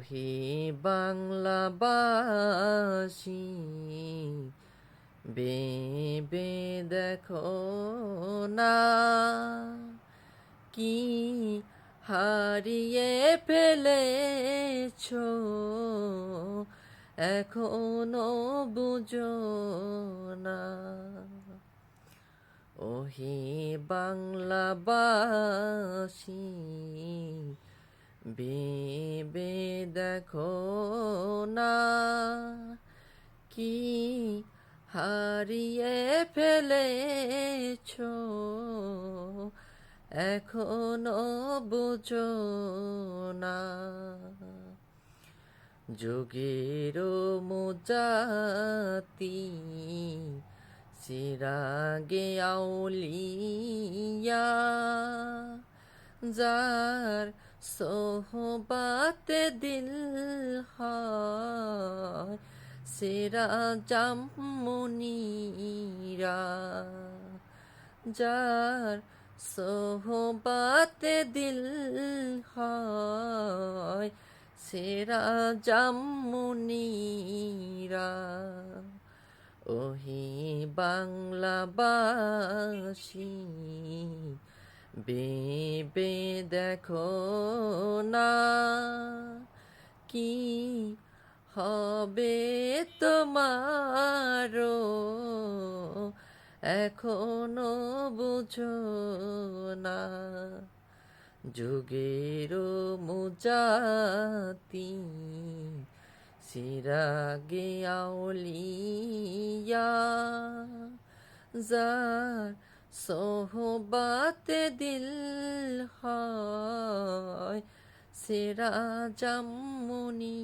ওহে বাংলাবাসী বেবে দেখো না কি হারিয়ে ফেলেছ এখনও বুঝো না। ওহে বাংলাবাসী বেবে দেখো না কি হারিয়ে ফেলেছ? এখনও বুঝো না। যুগের মোজাতি সিরাগে আউলিয়া যার সোহবাতে দিল হয় সেরা যার সোহবাতে দিল হয় সেরা ওহে বাংলাবাসী বেবে দেখো না কি হবে তোমারও? এখনও বুঝো না যুগের মুজাতি সিরাগে আউলিয়া যার সোহবাতে দিল হয় সেরা জামুনিরা